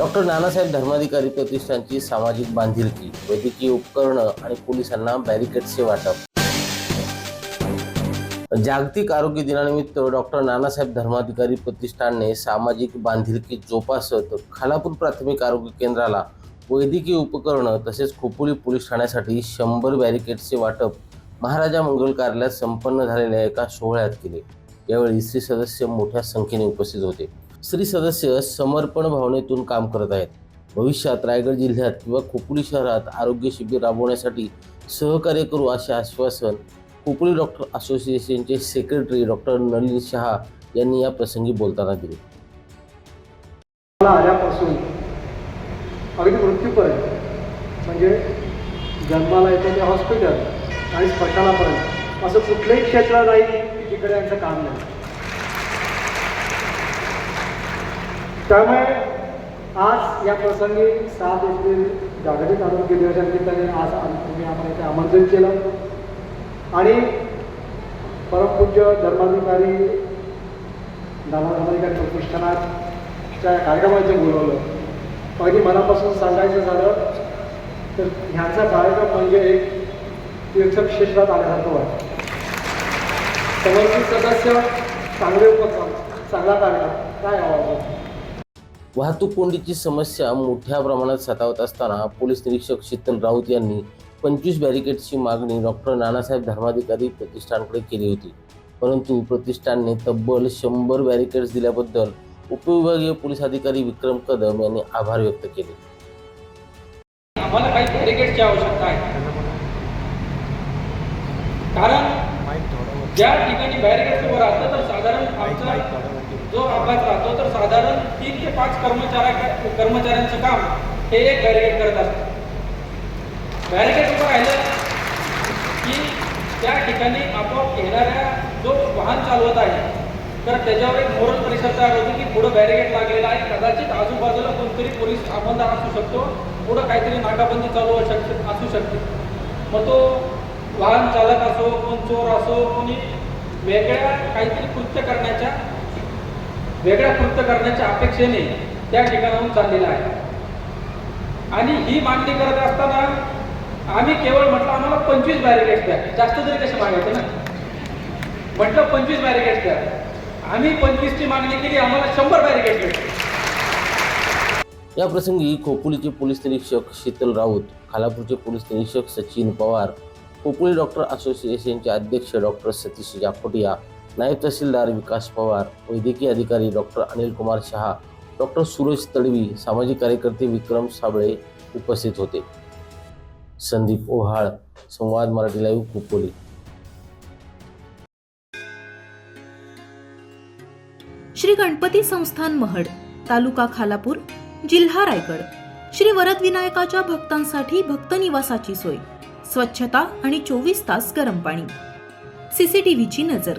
Doctor Nanasaheb Dharmadhikari प्रतिष्ठानची सामाजिक बांधिलकी वैद्यकीय उपकरणं आणि पोलिसांना बॅरिकेड्सचे वाटप. जागतिक आरोग्य दिनानिमित्त डॉक्टर नानासाहेब धर्माधिकारी प्रतिष्ठानने सामाजिक बांधिलकी जोपासत खालापूर प्राथमिक आरोग्य केंद्राला वैद्यकीय उपकरणं तसेच खोपोली पोलीस ठाण्यासाठी शंभर बॅरिकेड्सचे वाटप महाराजा मंगल कार्यालयात संपन्न झालेल्या एका सोहळ्यात केले. यावेळी श्री सदस्य मोठ्या संख्येने उपस्थित होते. स्त्री सदस्य समर्पण भावनेतून काम करत आहेत. भविष्यात रायगड जिल्ह्यात किंवा खोपोली शहरात आरोग्य शिबिर राबवण्यासाठी सहकार्य करू असे आश्वासन खोपोली डॉक्टर असोसिएशनचे सेक्रेटरी डॉक्टर नलिन शहा यांनी या प्रसंगी बोलताना दिले. आल्यापासून अगदी मृत्यूपर्यंत म्हणजे जन्माला येतं ते हॉस्पिटल आणि स्मशानापर्यंत असं कुठलंही क्षेत्र नाही की जिकडे यांचं काम नाही. त्यामुळे आज या प्रसंगी सात एप्रिल जागतिक आरोग्य दिवसानिमित्ताने आज तुम्ही आम्हाला इथे आमंत्रित केलं. आणि परमपूज्य धर्माधिकारी नाना धर्माधिकारी प्रतिष्ठानाच्या कार्यक्रमाचे बोलवलं. अगदी मनापासून सांगायचं झालं तर ह्याचा कार्यक्रम म्हणजे एक तीर्थक्षेत्रात आल्यासारखं वाटतं. समर्पित सदस्य चांगले उपक्रम चांगला कार्यक्रम काय आवाज? वाहतूक कोंडीची समस्या मोठ्या प्रमाणात सतावत असताना पोलीस निरीक्षक शीतल राऊत यांनी पंचवीस बॅरिकेड्सची मागणी डॉक्टर नानासाहेब धर्माधिकारी प्रतिष्ठानकडे केली होती. परंतु प्रतिष्ठानने तब्बल शंभर बॅरिकेड्स दिल्याबद्दल उपविभागीय पोलीस अधिकारी विक्रम कदम यांनी आभार व्यक्त केले. आम्हाला काही बॅरिकेडची आवश्यकता आहे. कारण ज्या ठिकाणी बॅरिकेड तर तीन ते पाच कर्मचाऱ्या कर्मचाऱ्यांचं काम हे एक बॅरिकेड करत असतं. बॅरिकेड उभं राहिलं की त्या ठिकाणी आपोआप येणाऱ्या जो वाहन चालवत आहे तर त्याच्यावर एक मोरल परिसर तयार होतो की पुढं बॅरिकेड लागलेला आहे. कदाचित आजूबाजूला कोणतरी पोलीस आमदार असू शकतो पुढं काहीतरी नाकाबंदी चालू असू शकते असू शकते. मग तो वाहन चालक असो कोण चोर असो कोणी वेगळ्या काहीतरी कृत्य करण्याच्या वेगळ्या कृत्य करण्याच्या अपेक्षेने त्या ठिकाणाहून चाललेला आहे. आणि ही मागणी करत असताना आम्ही केवळ म्हटलं आम्हाला पंचवीस बॅरिकेड्स द्या. जास्त तरी कसे मागायचे ना? म्हटलं पंचवीस बॅरिकेड्स द्या. आम्ही पंचवीसची मागणी केली आम्हाला शंभर बॅरिकेड्स भेटले. या प्रसंगी खोपोलीचे पोलीस निरीक्षक शीतल राऊत खालापूरचे पोलीस निरीक्षक सचिन पवार खोपोली डॉक्टर असोसिएशनचे अध्यक्ष डॉक्टर सतीश जाखोटिया नायब तहसीलदार विकास पवार वैद्यकीय अधिकारी डॉक्टर अनिल कुमार शहा डॉक्टर सुरेश तडवी सामाजिक कार्यकर्ते विक्रम साबळे उपस्थित होते. संदीप ओहाळ संवाद मराठी लाईव्ह कुपोली. श्री गणपती संस्थान महड तालुका खालापूर जिल्हा रायगड. श्री वरद विनायकाच्या भक्तांसाठी भक्त निवासाची सोय स्वच्छता आणि चोवीस तास गरम पाणी. सीसीटीव्हीची नजर.